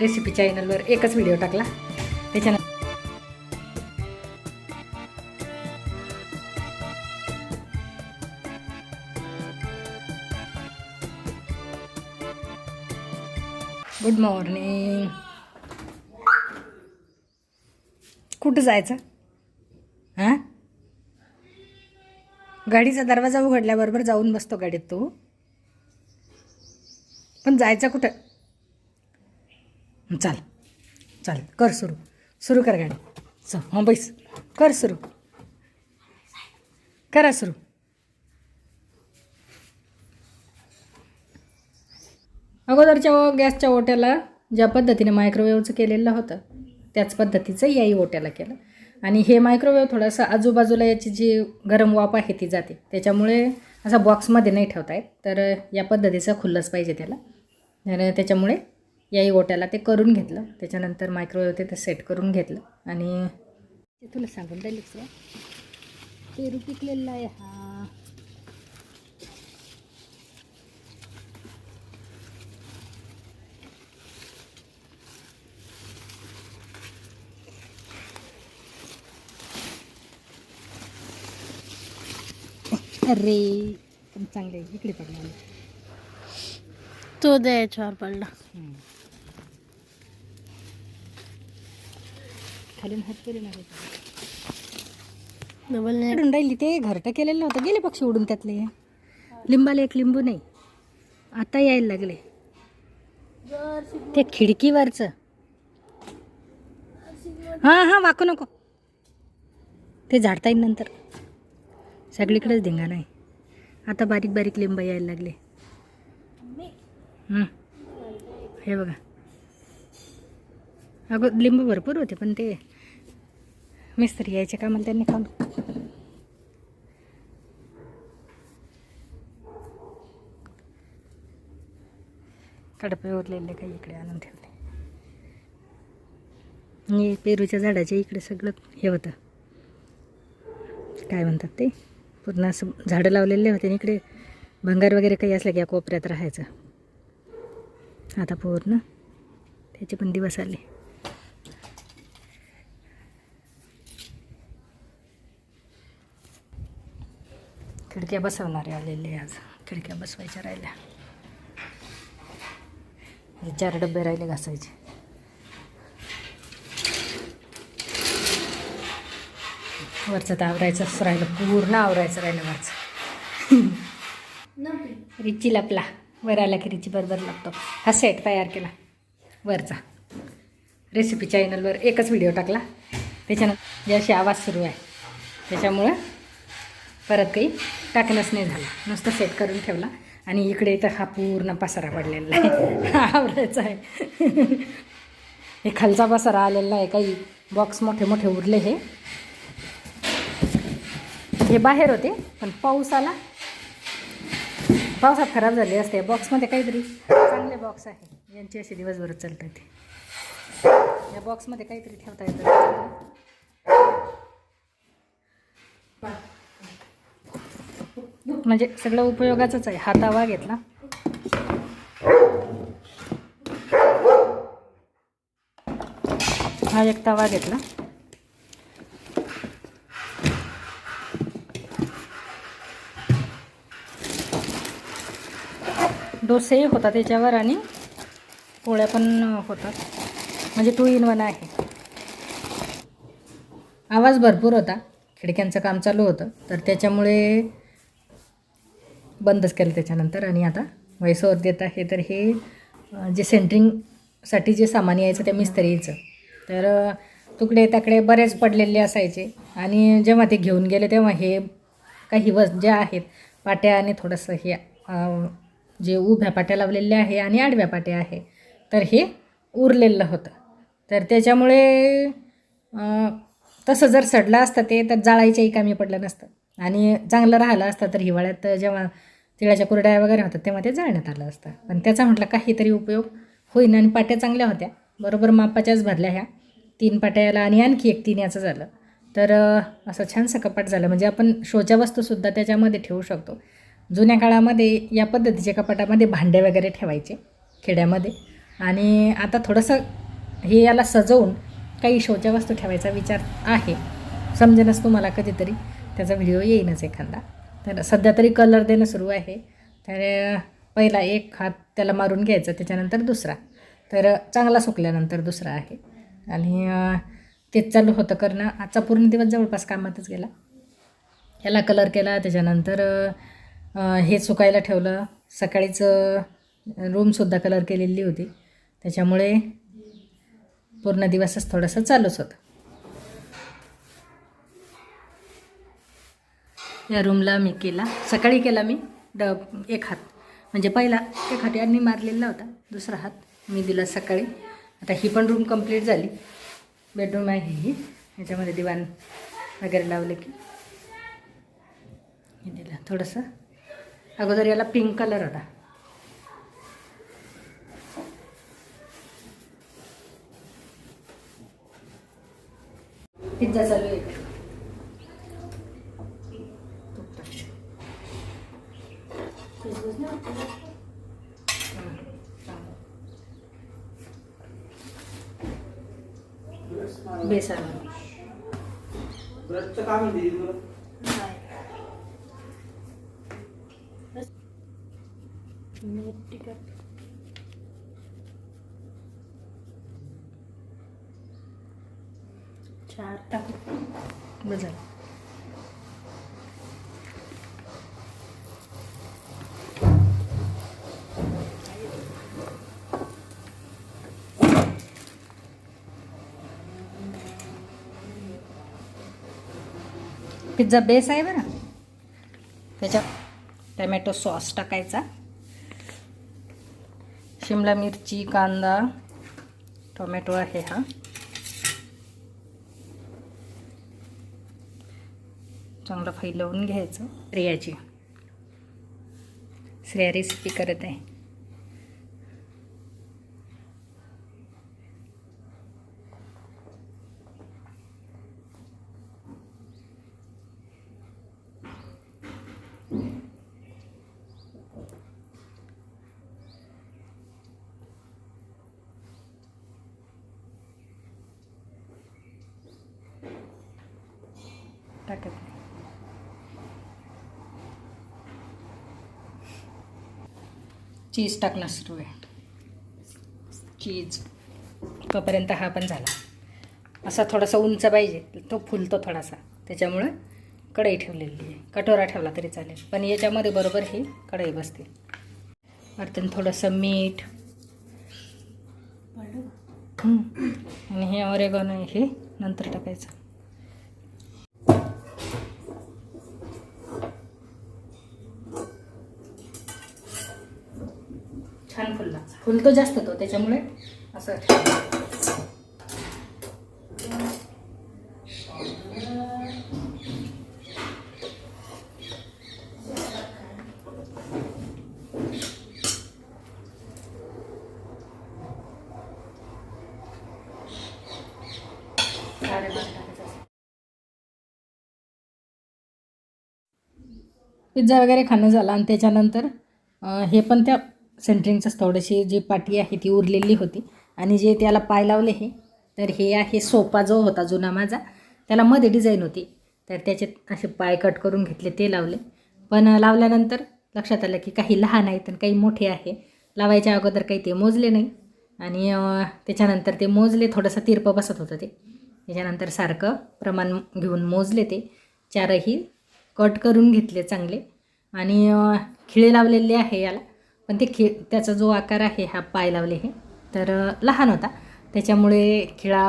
Recipe चॅनलवर एकच video टाकला. त्याच्यानंतर गुड मॉर्निंग कुठं जायचं? हां? गाडीचा दरवाजा उघडल्याबरोबर जाऊन बसतो गाडीत तू. पण जायचं कुठं? चाल. चाल कर सुरू. सुरू कर गाडी. चल मग बैस कर सुरू. करा सुरू. अगोदरच्या ओ- गॅसच्या ओट्याला ज्या पद्धतीने मायक्रोवेव्हचं केलेलं होतं त्याच पद्धतीचं याही ओट्याला केलं. आणि हे मायक्रोवेव्ह थोडंसं आजूबाजूला याची जी गरम वाफ आहे ती जाते. त्याच्यामुळे असा बॉक्समध्ये नाही ठेवता येत. तर या पद्धतीचं खुल्लंच पाहिजे त्याला. तर त्याच्यामुळे याही ओट्याला ते करून घेतलं. त्याच्यानंतर मायक्रोवेव्ह ते सेट करून घेतलं. आणि ते तुला सांगून राहिलीच पेरू पिकलेला आहे हा. अरे चांगले. इकडे पडला. तो द्यायच्यावर पडला. खालून हात नाही डबल उडून राहिली ते घरटं केलेलं होतं गेले पक्षी उडून त्यातले. लिंबाला एक लिंबू नाही. आता यायला लागले. ते खिडकीवरचं. हां हां वाकू नको. ते झाडता येईल नंतर. सगळीकडेच धिंगा नाही आता बारीक बारीक लिंब यायला लागले. हे बघा. अगं लिंबू भरपूर होते पण ते मिस्त्री यायचे कामाला त्यांनी खाऊन कडपे उरलेले काही इकडे आणून ठेवले आणि पेरूच्या झाडाच्या इकडे सगळं हे होतं. काय म्हणतात ते? पूर्ण असं झाडं लावलेले होते आणि इकडे भंगार वगैरे काही असलं की या कोपऱ्यात राहायचं. आता पूर्ण. त्याचे पण दिवस आले. खिडक्या बसवणारे आलेले आज. खिडक्या बसवायच्या राहिल्या. हे चार डबे राहिले घासायचे. वरचं तर आवरायचंच राहिलं पूर्ण आवरायचं राहिलं वरचं. रिची लपला वर आला की रिची बरोबर लागतो हा सेट तयार केला. वरचा. रेसिपी चॅनलवर एकच व्हिडिओ टाकला. त्याच्यानंतर अशी आवाज सुरू आहे. त्याच्यामुळं परत काही टाकणंच नाही झालं. नुसतं सेट करून ठेवला. आणि इकडे तर हा पूर्ण पसारा पडलेला आहे. हा. आवरायचा आहे. हे खालचा पसारा आलेला आहे. काही बॉक्स मोठे मोठे उरले हे. हे बाहेर होते पण पाऊस आला. पावसात खराब झाले असते. बॉक्समध्ये काहीतरी चांगले बॉक्स आहे. यांची अशी दिवसभरच चालतात. ते या बॉक्समध्ये काहीतरी ठेवता येतं. म्हणजे सगळं उपयोगाचंच आहे. हा तवा घेतला. हा एक तवा घेतला. डोसेही होता त्याच्यावर आणि पोळ्या पण होतात. म्हणजे टू इन वन आहे. आवाज भरपूर होता. खिडक्यांचं काम चालू होतं. तर त्याच्यामुळे बंदच केलं त्याच्यानंतर. आणि आता व्हॉइसओवर देत आहे. तर हे जे सेंटरिंगसाठी जे सामान यायचं त्या मिस्त्रीचं. तर तुकडे त्याकडे बरेच पडलेले असायचे. आणि जेव्हा ते घेऊन गेले तेव्हा हे काही वस ज्या आहेत पाट्या आणि थोडंसं हे जे उभ्या पाट्या लावलेल्या आहे आणि आडव्या पाट्या आहे तर हे उरलेलं होतं. तर त्याच्यामुळे तसं जर सडलं असतं ते तर जाळायच्याही कामी पडलं नसतं. आणि चांगलं राहिलं असतं तर हिवाळ्यात जेव्हा तिळाच्या कुरड्या वगैरे होतात तेव्हा ते जाळण्यात आलं असतं. पण त्याचा म्हटलं काहीतरी उपयोग होईन. आणि पाट्या चांगल्या होत्या. बरोबर मापाच्याच भरल्या ह्या. तीन पाट्याला आणि आणखी एक तीन याचं झालं. तर असं छानसं कपाट झालं. म्हणजे आपण शोच्या वस्तूसुद्धा त्याच्यामध्ये ठेवू शकतो. जुन्या काळामध्ये या पद्धतीच्या कपाटामध्ये भांडे वगैरे ठेवायचे खेड्यामध्ये. आणि आता थोडंसं हे याला सजवून काही शोच्या वस्तू ठेवायचा विचार आहे. समजेनच तुम्हाला कधीतरी. त्याचा व्हिडिओ येईनच एखादा. तर सध्या तरी कलर देणं सुरू आहे. तर पहिला एक हात त्याला मारून घ्यायचा त्याच्यानंतर दुसरा. तर चांगला सुकल्यानंतर दुसरा आहे. आणि तेच चालू होतं करणं. आजचा पूर्ण दिवस जवळपास कामातच गेला. याला कलर केला त्याच्यानंतर हे सुकायला ठेवलं. सकाळीच रूमसुद्धा कलर केलेली होती. त्याच्यामुळे पूर्ण दिवसच थोडंसं चालूच होतं. या रूमला मी केला. सकाळी केला मी. ड एक हात. म्हणजे पहिला एक हात यांनी मारलेला होता. दुसरा हात मी दिला सकाळी. आता ही पण रूम कंप्लीट झाली. बेडरूम आहे ही ह्याच्यामध्ये दिवाण वगैरे लावले की. हे दिला. थोडंसं अगोदर याला पिंक कलर होता. पिझ्झा चालू आहे. बेसन. काम आहे दीदी तुला चार टाकू बस. पिझ्झा बेस आहे बरं. त्याच्यात टमॅटो सॉस टाकायचा. शिमला मिरची कांदा टोमॅटो आहे हा. चांगलं फैलवून घ्यायचं. श्रेयाची. श्रेया रेसिपी करत आहे. टाकत. नाही चीज टाकणं सुरू आहे. चीज तोपर्यंत हा पण झाला. असा थोडासा उंच पाहिजे तो फुलतो थोडासा. त्याच्यामुळं कढई ठेवलेली आहे. कटोरा ठेवला तरी चालेल. पण याच्यामध्ये बरोबर ही कढई बसते. वरतून थोडंसं मीठ. आणि हे ऑरेगॉन हे नंतर टाकायचं. फुलतो जास्त तो त्याच्यामुळे असं पिझ्झा वगैरे खाणं झालं आणि त्याच्यानंतर हे पण त्या सेंटरिंगचं थोडीशी जी पाटी आहे ती उरलेली होती. आणि जे त्याला पाय लावले हे तर हे आहे सोपा जो होता जुना माझा. त्याला मध्ये डिझाईन होती. तर त्याचे असे पाय कट करून घेतले ते लावले. पण लावल्यानंतर लक्षात आलं की काही लहान आहेत आणि काही मोठे आहे. लावायच्या अगोदर काही ते मोजले नाही. आणि त्याच्यानंतर ते मोजले थोडंसं तिरपं बसत होतं ते. त्याच्यानंतर सारखं प्रमाण घेऊन मोजले ते. चारही कट करून घेतले चांगले. आणि खिळे लावलेले आहे याला. पण ते खि त्याचा जो आकार आहे हा पाय लावले हे तर लहान होता. त्याच्यामुळे खिळा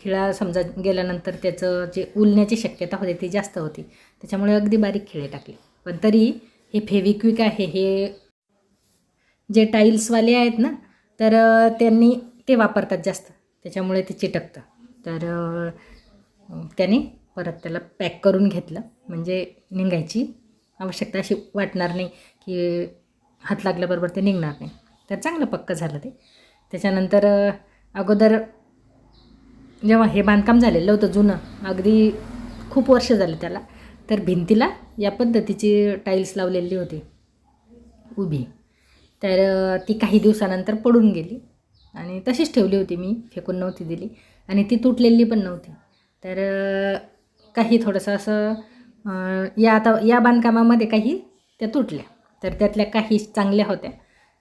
खिळा समजा गेल्यानंतर त्याचं जे उलण्याची शक्यता होती ती जास्त होती. त्याच्यामुळे अगदी बारीक खिळे टाकले. पण तरी हे फेविक्विक आहे हे जे टाईल्सवाले आहेत ना तर त्यांनी ते वापरतात जास्त. त्याच्यामुळे ते चिटकतं. तर त्याने परत त्याला पॅक करून घेतलं. म्हणजे निघायची आवश्यकता अशी वाटणार नाही की हात लागल्याबरोबर ते निघणार नाही. तर चांगलं पक्कं झालं ते. त्याच्यानंतर अगोदर जेव्हा हे बांधकाम झालेलं होतं जुनं अगदी खूप वर्ष झाले त्याला तर भिंतीला या पद्धतीची टाईल्स लावलेली होती. उभी. तर ती काही दिवसानंतर पडून गेली आणि तशीच ठेवली होती मी फेकून नव्हती दिली आणि ती तुटलेली पण नव्हती. तर काही थोडंसं असं या आता या बांधकामामध्ये काही त्या तुटल्या. तर त्यातल्या काही चांगल्या होत्या.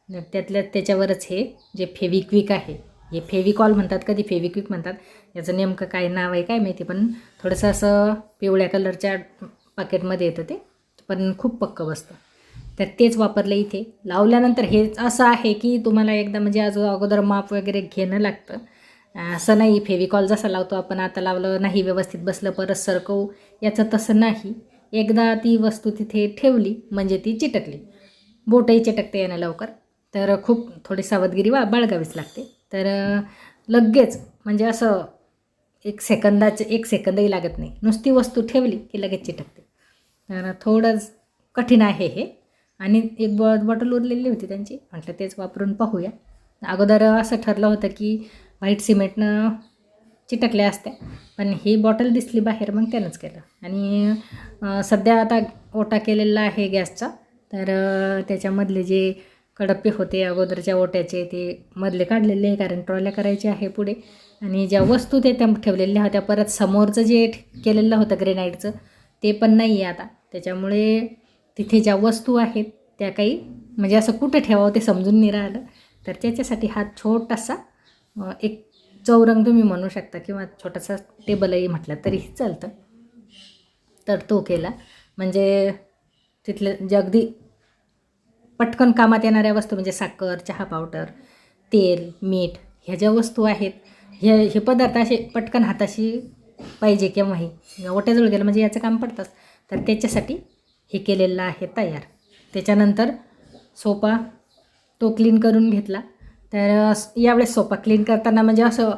तर त्यातल्या त्याच्यावरच हे जे फेविक्विक आहे हे फेविकॉल म्हणतात कधी फेविक्विक म्हणतात. याचं नेमकं काय नाव आहे काय माहिती पण थोडंसं असं पिवळ्या कलरच्या पाकेटमध्ये येतं ते पण खूप पक्कं बसतं. तर तेच वापरलं इथे. लावल्यानंतर हेच असं आहे की तुम्हाला एकदा म्हणजे अजून अगोदर माप वगैरे घेणं लागतं. असं नाही फेविकॉल जसा लावतो आपण आता लावलं नाही व्यवस्थित बसलं परत सरकवू याचं तसं नाही. एकदा ती वस्तू तिथे ठेवली म्हणजे ती चिटकली. बोटही चिटकते यांना लवकर. तर खूप थोडी सावधगिरी वा बाळगावीच लागते. तर लगेच म्हणजे असं एक सेकंदाचे एक सेकंदही लागत नाही. नुसती वस्तू ठेवली की लगेच चिटकते. तर थोडं कठीण आहे हे. आणि एक बॉ बॉटल उरलेली होती त्यांची. म्हटलं तेच वापरून पाहूया. अगोदर असं ठरलं होतं की व्हाईट सिमेंटनं चिटकल्या असत्या. पण ही बॉटल दिसली बाहेर मग त्यानंच केलं. आणि सध्या आता ओटा केलेला आहे गॅसचा. तर त्याच्यामधले जे कडप्पे होते अगोदरच्या ओट्याचे ते मधले काढलेले आहे कारण ट्रॉल्या करायचे आहे पुढे. आणि ज्या वस्तू ते त्या ठेवलेल्या होत्या परत समोरचं जे केलेलं होतं ग्रेनाईटचं ते पण नाही आहे आता. त्याच्यामुळे तिथे ज्या वस्तू आहेत त्या काही म्हणजे असं कुठं ठेवावं ते समजून नाही राहिलं. तर त्याच्यासाठी हा छोटासा एक चौरंग तुम्ही म्हणू शकता किंवा छोटासा टेबलही म्हटलं तरीही चालतं. तर तो केला. म्हणजे तिथलं जे अगदी पटकन कामात येणाऱ्या वस्तू म्हणजे साखर चहा पावडर तेल मीठ ह्या ज्या वस्तू आहेत हे हे पदार्थ असे पटकन हाताशी पाहिजे केव्हाही ओट्याजवळ गेलं म्हणजे याचं काम पडतंच. तर त्याच्यासाठी हे केलेलं आहे तयार. त्याच्यानंतर सोफा तो क्लीन करून घेतला. तर यावेळेस सोफा क्लीन करताना म्हणजे असं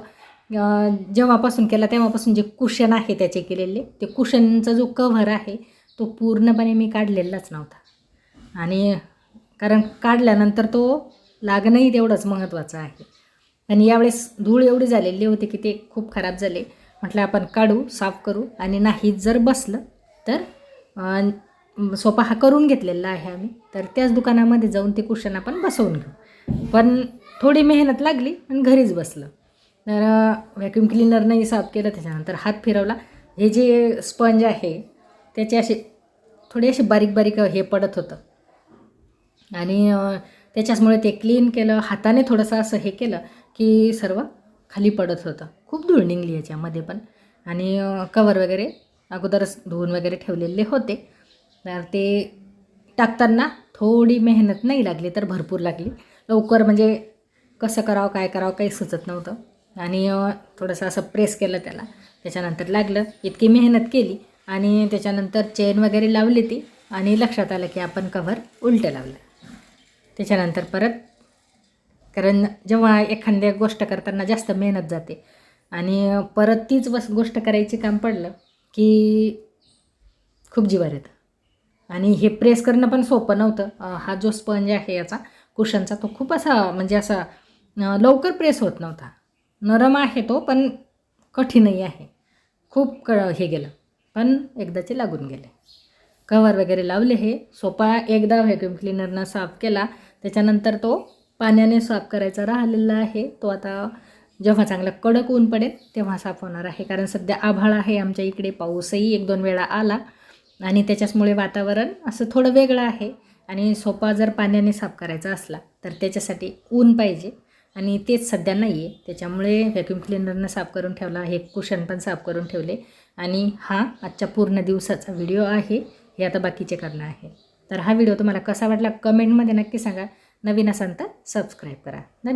जेव्हापासून केला तेव्हापासून जे कुशन आहे त्याचे केलेले ते कुशनचा जो कव्हर आहे तो पूर्णपणे मी काढलेलाच नव्हता. आणि कारण काढल्यानंतर तो लागणंही तेवढंच महत्त्वाचं आहे. आणि यावेळेस धूळ एवढी झालेली होती की ते खूप खराब झाले. म्हटलं आपण काढू साफ करू आणि नाही जर बसलं तर सोपा हा करून घेतलेला आहे आम्ही. तर त्याच दुकानामध्ये जाऊन ते कुशन आपण बसवून घेऊ. पण थोडी मेहनत लागली आणि घरीच बसलं. तर व्हॅक्युम क्लिनरनंही साफ केलं त्याच्यानंतर हात फिरवला. हे जे स्पंज आहे त्याचे असे थोडे असे बारीक बारीक हे पडत होतं. आणि त्याच्याचमुळे ते क्लीन केलं. हाताने थोडंसं असं हे केलं की सर्व खाली पडत होतं. खूप धूळ निघली याच्यामध्ये पण. आणि कवर वगैरे अगोदरच धुवून वगैरे ठेवलेले होते. तर ते टाकताना थोडी मेहनत नाही लागली तर भरपूर लागली. लवकर म्हणजे कसं करावं काय करावं काही सुचत नव्हतं. आणि थोडंसं असं प्रेस केलं त्याला. त्याच्यानंतर लागलं. इतकी मेहनत केली आणि त्याच्यानंतर चेन वगैरे लावली ती आणि लक्षात आलं की आपण कव्हर उलटं लावलं. त्याच्यानंतर परत कारण जेव्हा एखाद्या गोष्ट करताना जास्त मेहनत जाते आणि परत तीच बस गोष्ट करायची काम पडलं की खूप जीवार येतं. आणि हे प्रेस करणं पण सोपं नव्हतं. हा जो स्पंज आहे याचा कुशनचा तो खूप असा म्हणजे असा लवकर प्रेस होत नव्हता. नरम आहे तो पण कठीणही आहे. खूप क हे गेलं. पण एकदाचे लागून गेले. कवर वगैरे लावले हे. सोपा एकदा व्हॅक्युम क्लिनरनं साफ केला. त्याच्यानंतर तो पाण्याने साफ करायचा राहिलेला आहे. तो आता जेव्हा चांगला कडक ऊन पडेल तेव्हा साफ होणार आहे. कारण सध्या आभाळ आहे आमच्या इकडे. पाऊसही एक दोन वेळा आला. आणि त्याच्याचमुळे वातावरण असं थोडं वेगळं आहे. आणि सोपा जर पाण्याने साफ करायचा असला तर त्याच्यासाठी ऊन पाहिजे. आणि तेच सध्या नाही आहे त्याच्यामुळे व्हॅक्यूम क्लिनरनं साफ करून ठेवला हे कुशन पण साफ करून ठेवले. आणि हा आजच्या पूर्ण दिवसाचा व्हिडिओ आहे हे आता बाकीचे करणं आहे. तर हा व्हिडिओ तुम्हाला कसा वाटला कमेंटमध्ये नक्की सांगा. नवीन असाल तर सबस्क्राईब करा. धन्यवाद.